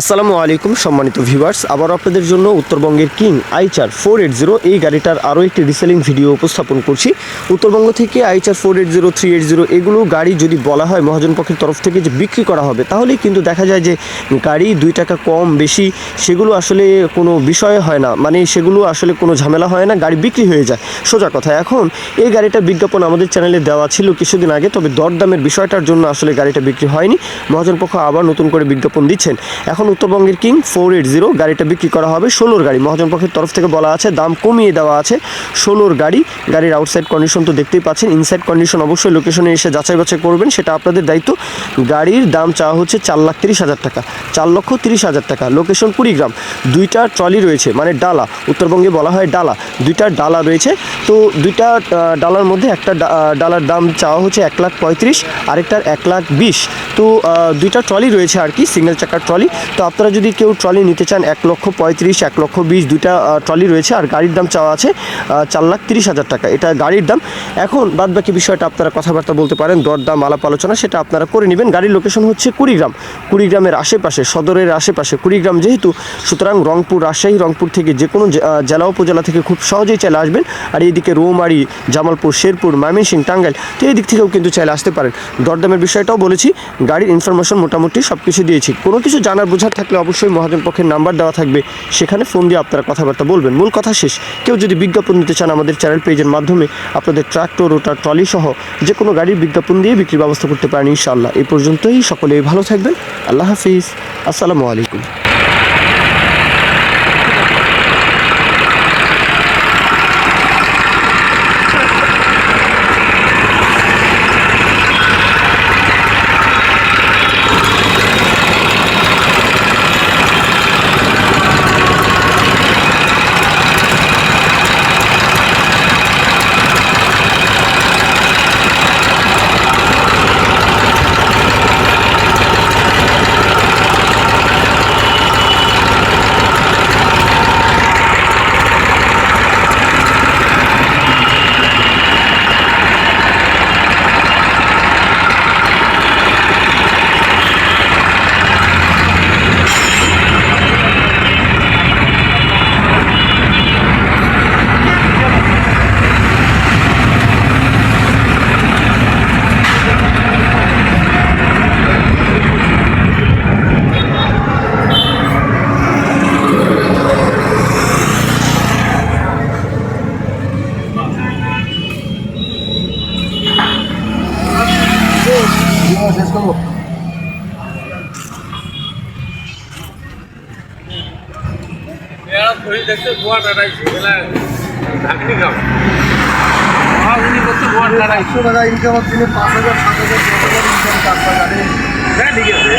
আসসালামু আলাইকুম, সম্মানিত ভিউয়ার্স। আবার আপনাদের জন্য উত্তরবঙ্গের king Eicher four eight zero এই গাড়িটার আরও একটি রিসেলিং ভিডিও উপস্থাপন করছি। উত্তরবঙ্গ থেকে Eicher four eight zero, three eight zero এগুলো গাড়ি যদি বলা হয় মহাজন পক্ষের তরফ থেকে যে বিক্রি করা হবে, তাহলেই কিন্তু দেখা যায় যে গাড়ি দুই টাকা কম বেশি, সেগুলো আসলে কোনো বিষয় হয় না। মানে সেগুলো আসলে কোনো ঝামেলা হয় না, গাড়ি বিক্রি হয়ে যায়। সোজা কথা, এখন এই গাড়িটার বিজ্ঞাপন আমাদের চ্যানেলে দেওয়া ছিল কিছুদিন আগে, তবে দরদামের বিষয়টার জন্য আসলে গাড়িটা বিক্রি হয়নি। মহাজন পক্ষ আবার নতুন করে বিজ্ঞাপন দিচ্ছেন। এখন উত্তরবঙ্গের কিং ফোর এইট জিরো গাড়িটা বিক্রি করা হবে ষোলোর গাড়ি। মহাজন পক্ষের তরফ থেকে বলা আছে, দাম কমিয়ে দেওয়া আছে ষোলোর গাড়ি। গাড়ির আউটসাইড কন্ডিশন তো দেখতেই পাচ্ছেন ইনসাইড কন্ডিশন অবশ্যই লোকেশনে এসে যাচাই বাছাই করবেন, সেটা আপনাদের দায়িত্ব। গাড়ির দাম চাওয়া হচ্ছে চার লাখ তিরিশ হাজার টাকা, চার লক্ষ তিরিশ হাজার টাকা। লোকেশন কুড়িগ্রাম। দুইটা ট্রলি রয়েছে মানে ডালা। উত্তরবঙ্গে বলা হয় ডালা। দুইটা ডালা রয়েছে। তো দুইটা ডালার মধ্যে একটা ডালার দাম চাওয়া হচ্ছে এক লাখ পঁয়ত্রিশ, আরেকটার এক লাখ বিশ। তো দুইটা ট্রলি রয়েছে আর কি, সিঙ্গেল চাকার ট্রলি। তো আপনারা যদি কেউ ট্রলি নিতে চান, এক লক্ষ পঁয়ত্রিশ, এক লক্ষ বিশ, দুইটা ট্রলি রয়েছে আর গাড়ির দাম চাওয়া আছে চার লাখ তিরিশ হাজার টাকা। এটা গাড়ির দাম। এখন বাদ বাকি বিষয়টা আপনারা কথাবার্তা বলতে পারেন, দরদাম, আলাপ আলোচনা, সেটা আপনারা করে নেবেন। গাড়ির লোকেশন হচ্ছে কুড়িগ্রাম। কুড়িগ্রামের আশেপাশে, সদরের আশেপাশে। কুড়িগ্রাম যেহেতু, সুতরাং রংপুর, রাজশাহী, রংপুর থেকে যে কোনো জেলা, উপজেলা থেকে খুব সহজেই চাইলে আসবেন। আর এইদিকে রৌমারি, জামালপুর, শেরপুর, ময়মনসিংহ, টাঙ্গাইল, তো এই দিক থেকেও কিন্তু চাইলে আসতে পারেন। দরদামের বিষয়টাও বলেছি, গাড়ির ইনফরমেশন মোটামুটি সব কিছু দিয়েছি। কোনো কিছু জানার, বোঝার থাকলে অবশ্যই মহাজন পক্ষের নাম্বার দেওয়া থাকবে। সেখানে ফোন দিয়ে আপনারা কথাবার্তা বলবেন। মূল কথা শেষ, কেউ যদি বিজ্ঞাপন দিতে চান আমাদের চ্যানেল পেজের মাধ্যমে, আপনাদের ট্রাক্টর ওটার ট্রলি সহ যে কোনো গাড়ির বিজ্ঞাপন দিয়ে বিক্রির ব্যবস্থা করতে পারেন ইনশাআল্লাহ। এই পর্যন্তই, সকলেই ভালো থাকবেন। আল্লাহ হাফিজ। আসসালামু আলাইকুম। এরা ধরে দেখতে গোয়া এলা ঢাকনি খাও হ্যাঁ একশো টাকা ইনকাম হচ্ছে পাঁচ হাজার সাত হাজার দশ হাজার ইনকাম কাটবা হ্যাঁ ঠিক আছে